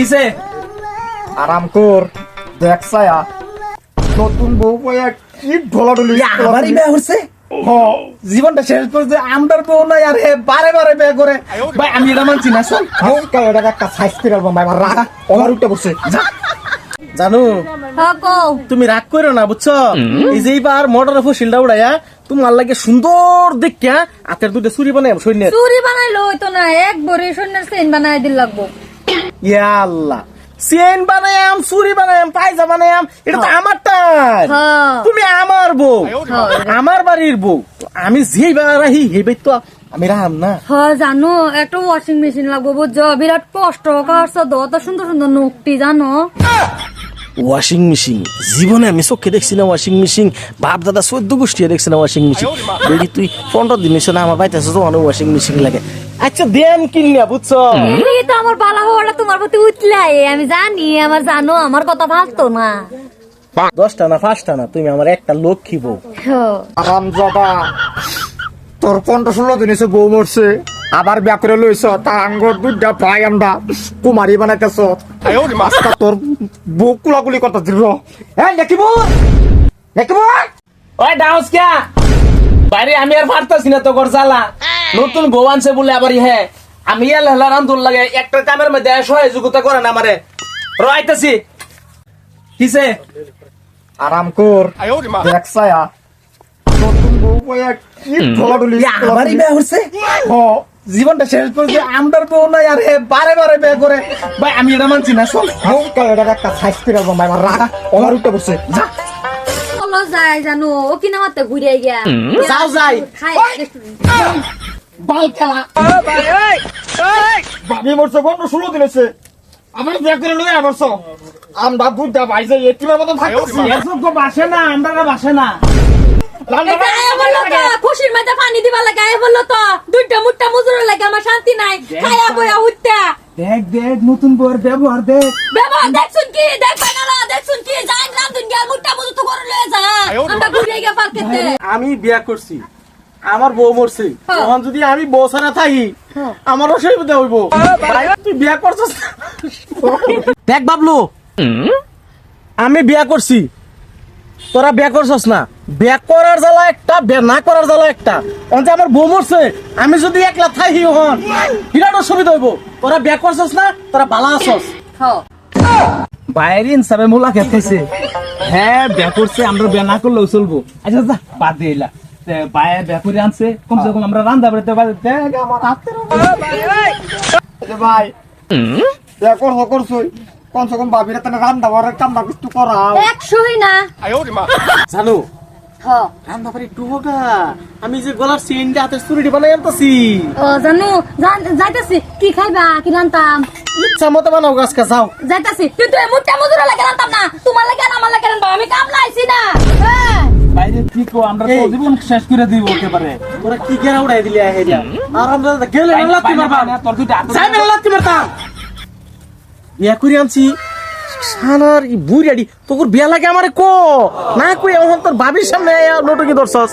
কিসে? আরাম কর দেখ সায়া নতুন বউ পাইয়া কি ঢোলাঢুলি আমারই বিয়ে হচ্ছে? জীবনটা শেষ করছে আমদার বউ নাই আর হে বারে বারে বিয়ে করে। ভাই আমি এটা মানছি না শোন। হালকা এটা একটা সাইজ করে আলবাম ভাই আমার রাগা আমার উঠে বসে যা। জানো হ্যাঁ তুমি রাগ করো না বুঝছ? এই যে এইবার মোটর ফসিলটা উড়াইয়া তোমার লাগে সুন্দর দেখিয়া হাতের দুটো চুরি বানাই সৈন্য চুরি বানাইলো হইতো না এক বড়ি সৈন্যের চেইন বানাই দিল লাগবো। ইয়া আল্লাহ। চেন বানায়াম চুরি বানায়াম পায়জা বানায়াম এটা তো আমার টান। হ্যাঁ। তুমি আমার বউ। হ্যাঁ। আমার বাড়ির বউ। আমি যেই রাহি হেবে তো আমি রাহাম না। হ্যাঁ জানো একটা ওয়াশিং মেশিন লাগবো বুঝছ? বিরাট কষ্ট কাটছে দত সুন্দর সুন্দর নোকটি জানো? ওয়াশিং মেশিন জীবনে আমি চোখে দেখছি না ওয়াশিং মেশিন বাপ দাদা চোদ্দ গোষ্ঠী দেখছি না ওয়াশিং মেশিন তুই পনেরো দিন না আমার বাড়িতে আসে তো অনেক ওয়াশিং মেশিন লাগে। আচ্ছা দেন কিনিয়া বুঝছ? এই তো আমার বালা হওয়াটা তোমার প্রতি উঠলাই আমি জানি আমার জানো আমার কথা ভাবতো না। দশটা না পাঁচটা না তুমি আমার একটা লক্ষ্মী বউ। আরাম জাদা তোর পনেরো ষোলো দিন এসে বউ মরছে আবার বিয়া করে লইছ তার আঙ্গর দুধটা প্রায় আমরা কুমারি বানাইতেছ। আজকা তোর বউ কুলাকুলি করতে দিল হ্যাঁ দেখিব দেখিব ওই ডাউস কে বাইরে আমি আর পারতাছি না তো জ্বালা। নতুন বউ আনছে বলে আবার হে আমি রান্ধুর লাগে একটা কামের মধ্যে সহযোগিতা করে না আমারে। রাইতাছি। কিসে? আরাম কর। দেখ সায়া নতুন বউ পাইয়া কি আমারই বিয়ে হচ্ছে। হ জীবনটা শেষ করছে আমদার বউ নাই আর হে বারে বারে বিয়ে করে। ভাই আমি এটা মানছি না এটা একটা সাইজ করে ভাই আমার রাগা আমার উঠে বসে যা। চলো যাই জানো ও কিনা মাতে ঘুরে গিয়া। যাও যাই। খাই বাল খেলা। ভাবি মরছে আমার বিয়া করে লই আমরছ আমরা দুধটা পাইছে এটিমের মতো থাকতেছি এসব বাসে না আমরা বাসে না। তো খুশির পানি দিবা বলল তো। দুইটা মুট্টা মজুর লাগে আমার শান্তি নাই। খায়া বয়া উঠতে। দেখ দেখ নতুন বউয়ের ব্যবহার দেখ। বাবা দেখছুন কি? দেখবেন না দেখছুন কি? যাই রান্ধুন গিয়া মুট্টা মজুর তো করে লয়ে যা। আমরা ঘুরে গিয়া পার্কেতে আমি বিয়া করছি। আমার বউ মরছে। হ্যাঁ। তখন যদি আমি বউ ছাড়া থাকি আমার অসুবিধা হইব। তুই বিয়া করছিস? দেখ বাবলু। আমি বিয়া করছি। তোরা বিয়া করছস না। বিয়া করার জ্বালা একটা বিয়া না করার জ্বালা একটা। অন্ত আমার বউ মরছে আমি যদি একলা থাকি হন বিরাট অসুবিধা হইব। তোরা বিয়া করছস না তোরা ভালো আছস। হ্যাঁ। বাইরে ইনসাবে মোলা খেতেছে। হ্যাঁ বিয়া করছে আমরা বিয়া না করলেও চলবো। আচ্ছা যা বাদ দিয়ে বাইরে আনছে। কমসে কম আমরা রান্না বাড়িতে পারি দেখ আমার হাতের ভাই। বিয়া কর করছই কমসে কম ভাবিরা তেনে কিছু করাও। একশোই না। জানো হ্যাঁ বাড়ি একটু আমি যে গলার চেইনটা হাতের চুরিটি বানাই আনতাছি। ও জানো যান- যাইতাছি। কি খাইবা? কি রান্তাম? ইচ্ছা মতো বানাও গাছকা যাও। যাইতাছি। কিন্তু এই মুট্টা লাগে রান্তাম না? তোমার বাইরে কি কো আমরা তো জীবন শেষ করে দিব একেবারে। তোরা কি গেরা উড়াই দিলি হেরিয়া আর আমরা গেলে লাত্তি মারবা তোর দুইটা যাই মেলা লাত্তি মারতাম বিয়া করে আনছি। সানার ই বুড়াডি তোর বিয়া লাগে আমারে কো। না কই এখন তোর বাবির সামনে নোটকি ধরছস।